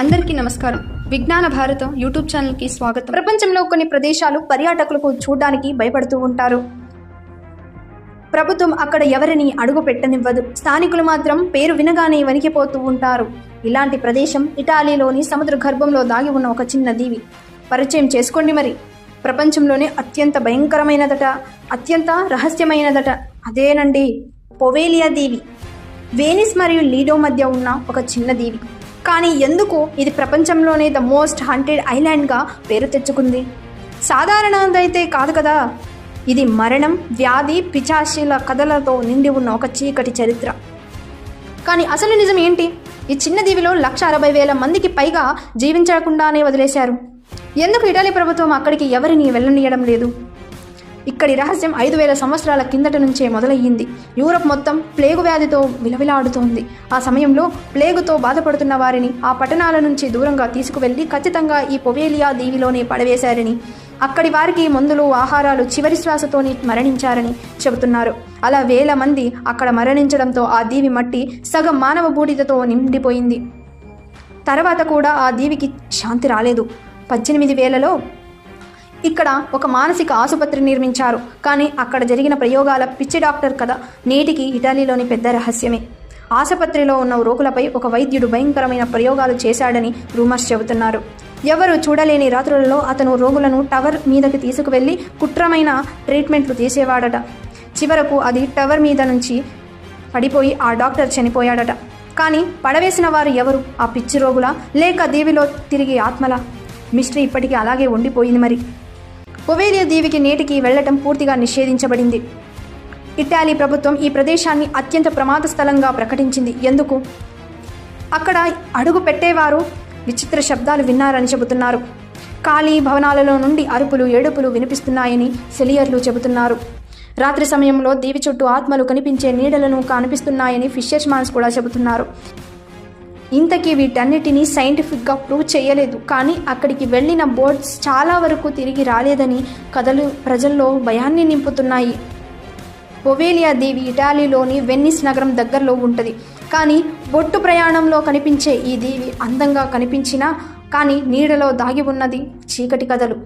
అందరికీ నమస్కారం. విజ్ఞాన భారతం యూట్యూబ్ ఛానల్కి స్వాగతం. ప్రపంచంలో కొన్ని ప్రదేశాలు పర్యాటకులకు చూడడానికి భయపడుతూ ఉంటారు. ప్రభుత్వం అక్కడ ఎవరిని అడుగు పెట్టనివ్వదు. స్థానికులు మాత్రం పేరు వినగానే వణికిపోతూ ఉంటారు. ఇలాంటి ప్రదేశం ఇటాలీలోని సముద్ర గర్భంలో దాగి ఉన్న ఒక చిన్న దీవి. పరిచయం చేసుకోండి మరి. ప్రపంచంలోనే అత్యంత భయంకరమైనదట అత్యంత రహస్యమైనదట అదేనండి పొవేలియా దీవి. వేనిస్ మరియు లీడో మధ్య ఉన్న ఒక చిన్న దీవి. కానీ ఎందుకు ఇది ప్రపంచంలోనే ద మోస్ట్ హంటెడ్ ఐలాండ్గా పేరు తెచ్చుకుంది? సాధారణదైతే కాదు కదా. ఇది మరణం వ్యాధి పిచాశీల కథలతో నిండి ఉన్న ఒక చీకటి చరిత్ర. కానీ అసలు నిజం ఏంటి? ఈ చిన్న దీవిలో లక్ష అరవై వేల మందికి పైగా జీవించకుండానే వదిలేశారు. ఎందుకు ఇటలీ ప్రభుత్వం అక్కడికి ఎవరిని వెళ్ళనీయడం లేదు? ఇక్కడి రహస్యం ఐదు వేల సంవత్సరాల కిందట నుంచే మొదలయ్యింది. యూరప్ మొత్తం ప్లేగు వ్యాధితో విలవిలాడుతోంది. ఆ సమయంలో ప్లేగుతో బాధపడుతున్న వారిని ఆ పట్టణాల నుంచి దూరంగా తీసుకువెళ్ళి ఖచ్చితంగా ఈ పొవేలియా దీవిలోనే పడవేశారని అక్కడి వారికి మందులు ఆహారాలు చివరి శ్వాసతోని మరణించారని చెబుతున్నారు. అలా వేల మంది అక్కడ మరణించడంతో ఆ దీవి మట్టి సగం మానవ బూడిదతో నిండిపోయింది. తర్వాత కూడా ఆ దీవికి శాంతి రాలేదు. పద్దెనిమిది వేలలో ఇక్కడ ఒక మానసిక ఆసుపత్రి నిర్మించారు. కానీ అక్కడ జరిగిన ప్రయోగాల పిచ్చి డాక్టర్ కథ నేటికి ఇటలీలోని పెద్ద రహస్యమే. ఆసుపత్రిలో ఉన్న రోగులపై ఒక వైద్యుడు భయంకరమైన ప్రయోగాలు చేశాడని రూమర్స్ చెబుతున్నారు. ఎవరు చూడలేని రాత్రులలో అతను రోగులను టవర్ మీదకి తీసుకువెళ్ళి కుట్రమైన ట్రీట్మెంట్లు తీసేవాడట. చివరకు అది టవర్ మీద నుంచి పడిపోయి ఆ డాక్టర్ చనిపోయాడట. కానీ పడవేసిన వారు ఎవరు? ఆ పిచ్చి రోగులా? లేక దేవిలో తిరిగి ఆత్మలా? మిస్టరీ ఇప్పటికీ అలాగే ఉండిపోయింది మరి. పొవేలియా దీవికి నేటికి వెళ్ళటం పూర్తిగా నిషేధించబడింది. ఇటాలీ ప్రభుత్వం ఈ ప్రదేశాన్ని అత్యంత ప్రమాద స్థలంగా ప్రకటించింది. ఎందుకు? అక్కడ అడుగు పెట్టేవారు విచిత్ర శబ్దాలు విన్నారని చెబుతున్నారు. ఖాళీ భవనాలలో నుండి అరుపులు ఏడుపులు వినిపిస్తున్నాయని సెలియర్లు చెబుతున్నారు. రాత్రి సమయంలో దీవి చుట్టూ ఆత్మలు కనిపించే నీడలను కనిపిస్తున్నాయని ఫిషర్స్ మాన్స్ కూడా చెబుతున్నారు. ఇంతకీ వీటన్నిటినీ సైంటిఫిక్గా ప్రూవ్ చేయలేదు. కానీ అక్కడికి వెళ్ళిన బోర్డ్స్ చాలా వరకు తిరిగి రాలేదని కథలు ప్రజల్లో భయాన్ని నింపుతున్నాయి. పొవేలియా దేవి ఇటాలీలోని వెన్నిస్ నగరం దగ్గరలో ఉంటుంది. కానీ బొట్టు ప్రయాణంలో కనిపించే ఈ దీవి అందంగా కనిపించినా కానీ నీడలో దాగి ఉన్నది చీకటి కథలు.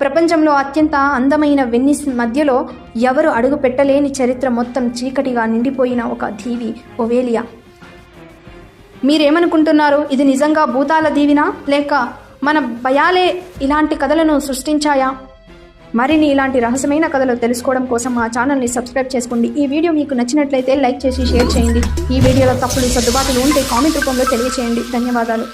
ప్రపంచంలో అత్యంత అందమైన వెన్నిస్ మధ్యలో ఎవరు అడుగు పెట్టలేని చరిత్ర మొత్తం చీకటిగా నిండిపోయిన ఒక దీవి పొవేలియా మీరేమనుకుంటున్నారు? ఇది నిజంగా భూతాల దీవినా? లేక మన భయాలే ఇలాంటి కథలను సృష్టించాయా? మరిన్ని ఇలాంటి రహస్యమైన కథలు తెలుసుకోవడం కోసం మా ఛానల్ని సబ్స్క్రైబ్ చేసుకోండి. ఈ వీడియో మీకు నచ్చినట్లయితే లైక్ చేసి షేర్ చేయండి. ఈ వీడియోలో తప్పులు సర్దుబాటులు ఉంటే కామెంట్ రూపంలో తెలియచేయండి. ధన్యవాదాలు.